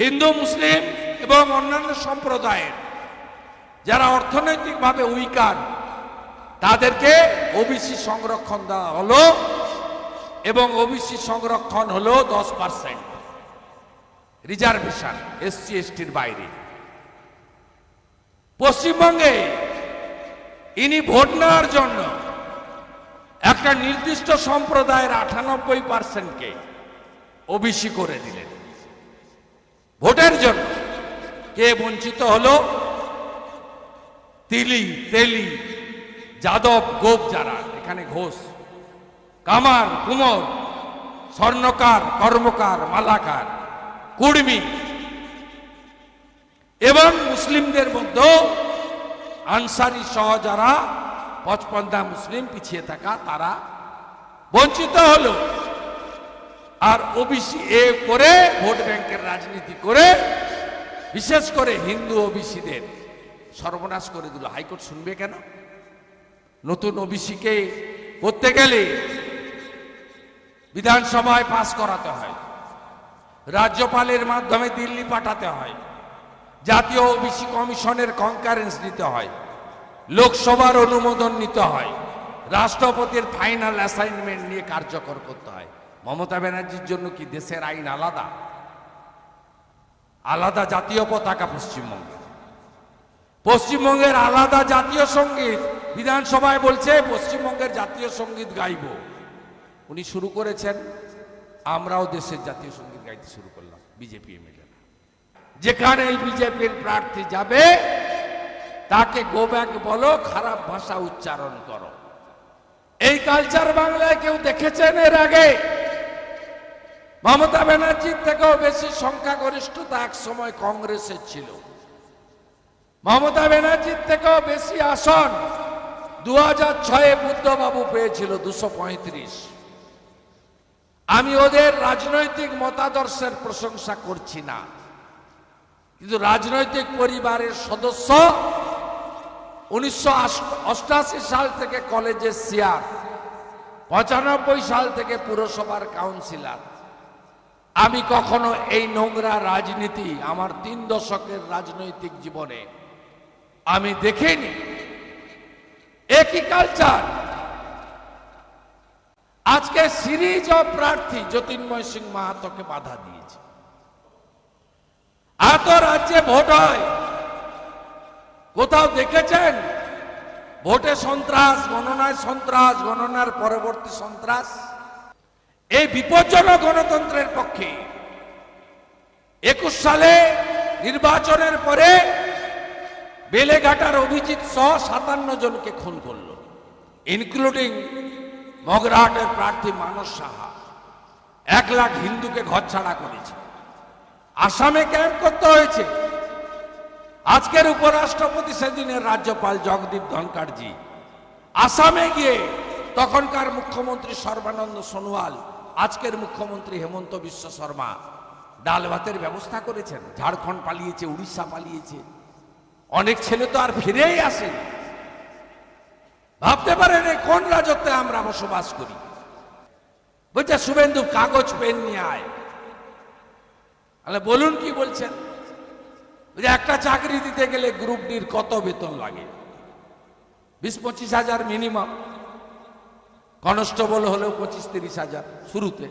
হিন্দু, মুসলিম এবং অন্যান্য সম্প্রদায়ের যারা অর্থনৈতিকভাবে উইকার তাদেরকে ওবিসি সংরক্ষণ দেওয়া হলো এবং ওবিসি সংরক্ষণ হলো দশ পার্সেন্ট রিজার্ভেশন এসসি এসটির বাইরে। পশ্চিমবঙ্গে ইনি ভোট নেওয়ার জন্য একটা নির্দিষ্ট সম্প্রদায়ের আটানব্বই পার্সেন্টকে ওবিসি করে দিলেন। ভোটের জন্য। কে বঞ্চিত হলো? তিলি, তেলি, যাদব, গোপ যারা, এখানে ঘোষ, কামার, কুমোর, স্বর্ণকার, কর্মকার, মালাকার, কুর্মি। এবং মুসলিমদের মধ্যেও আনসারি সহ যারা পচপন্দা মুসলিম পিছিয়ে থাকা, তারা বঞ্চিত হলো। আর ওবিসি এ করে ভোট ব্যাংকের রাজনীতি করে, বিশেষ করে হিন্দু ওবিসিদের সর্বনাশ করে দিল। হাইকোর্ট শুনবে কেন? নতুন ওবিসিকে করতে গেলে বিধানসভায় পাস করাতে হয়, রাজ্যপালের মাধ্যমে দিল্লি পাঠাতে হয়, জাতীয় ওবিসি কমিশনের কনকারেন্স নিতে হয়, লোকসভার অনুমোদন নিতে হয়, রাষ্ট্রপতির ফাইনাল অ্যাসাইনমেন্ট নিয়ে কার্যকর করতে হয়। মমতা ব্যানার্জির জন্য কি দেশের আইন আলাদা? আলাদা জাতীয় পতাকা পশ্চিমবঙ্গে পশ্চিমবঙ্গের আলাদা জাতীয় সংগীত, বিধানসভায় বলছে পশ্চিমবঙ্গের জাতীয় সংগীত গাইব। উনি শুরু করেছেন, আমরাও দেশের জাতীয় সংগীত গাইতে শুরু করলাম, বিজেপি এমএলএ যেখানে এই বিজেপির প্রার্থী যাবে, তাকে গো ব্যাক বলো, খারাপ ভাষা উচ্চারণ করো। এই কালচার বাংলায় কেউ দেখেছেন এর আগে? মমতা ব্যানার্জির থেকেও বেশি সংখ্যাগরিষ্ঠতা এক সময় কংগ্রেসের ছিল। মমতা ব্যানার্জির থেকেও বেশি আসন দু হাজার ছয়ে বুদ্ধবাবু পেয়েছিল দুশো পঁয়ত্রিশ। আমি ওদের রাজনৈতিক মতাদর্শের প্রশংসা করছি না। কিন্তু রাজনৈতিক পরিবারের সদস্য উনিশশো সাল থেকে কলেজের সিয়ার পঁচানব্বই সাল থেকে পুরসভার কাউন্সিলর। আমি কখনো এই নোংরা রাজনীতি আমার তিন দশকের রাজনৈতিক জীবনে আমি দেখিনি। একই কালচার আজকে সিরিজ অফ প্রার্থী জ্যোতির্ময় সিং মাহাতোকে বাধা দিয়েছে। এত রাজ্যে ভোট হয়। কোথাও দেখেছেন? ভোটে সন্ত্রাস গণনায় সন্ত্রাস, গণনার পরবর্তী সন্ত্রাস। এই বিপজ্জনক গণতন্ত্রের পক্ষে একুশ সালে নির্বাচনের পরে বেলেঘাটার অভিজিৎ সহ সাতান্ন জনকে খুন করল ইনক্লুডিং মগরাহাটের প্রার্থী মানস সাহা। এক লাখ হিন্দুকে ঘরছাড়া করেছে। আসামে ক্যাম্প করতে হয়েছে। আজকের উপরাষ্ট্রপতি সেদিনের রাজ্যপাল জগদীপ ধনকারজি। আসামে গিয়ে তখনকার মুখ্যমন্ত্রী সর্বানন্দ সোনোয়াল আজকের মুখ্যমন্ত্রী হেমন্ত বিশ্ব শর্মা ডাল ভাতের ব্যবস্থা করেছেন, ঝাড়খণ্ড পালিয়েছে, উড়িষ্যা পালিয়েছে। অনেক ছেলে তো আর ফিরেই আসে ভাবতে পারেন কোন রাজত্বে আমরা বসবাস করি? বলছে, শুভেন্দু, কাগজ, পেন নিয়ে আয়। তাহলে বলুন কি বলছেন? একটা চাকরি দিতে গেলে গ্রুপ ডির কত বেতন লাগে? বিশ পঁচিশ হাজার মিনিমাম। কনস্টেবল হলেও পঁচিশ তিরিশ হাজার শুরুতে।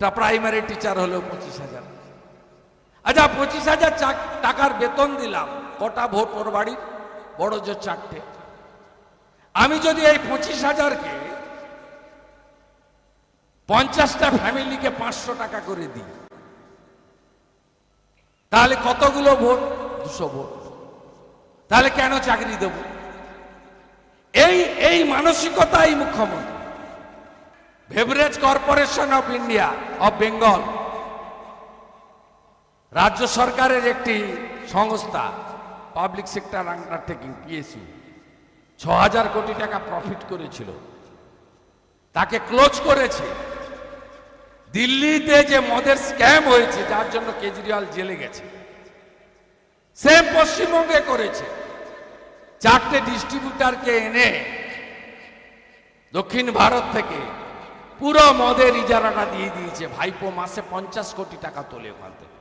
তা প্রাইমারি টিচার হলেও পঁচিশ হাজার। আচ্ছা পঁচিশ হাজার টাকার বেতন দিলাম। কটা ভোট ওর বাড়ির বড় জোর চারটে। আমি যদি এই পঁচিশ হাজারকে পঞ্চাশটা ফ্যামিলিকে পাঁচশো টাকা করে দিই, তাহলে কতগুলো ভোট? দুশো ভোট। তাহলে কেন চাকরি দেব? এই এই মানসিকতাই মুখ্যমন্ত্রী। Beverage corporation of India of Bengal রাজ্য সরকারের একটি সংস্থা পাবলিক সেক্টর আন্ডারটেকিং পিএসইউ ছ হাজার কোটি টাকা প্রফিট করেছিল। তাকে ক্লোজ করেছে। দিল্লিতে যে মদের স্ক্যাম হয়েছে, যার জন্য কেজরিওয়াল জেলে গেছে। সেম পশ্চিমবঙ্গে করেছে। চারটে ডিস্ট্রিবিউটারকে এনে দক্ষিণ ভারত থেকে পুরো মদের ইজারাটা দিয়ে দিয়েছে। ভাইপো মাসে পঞ্চাশ কোটি টাকা তোলে ওখান থেকে।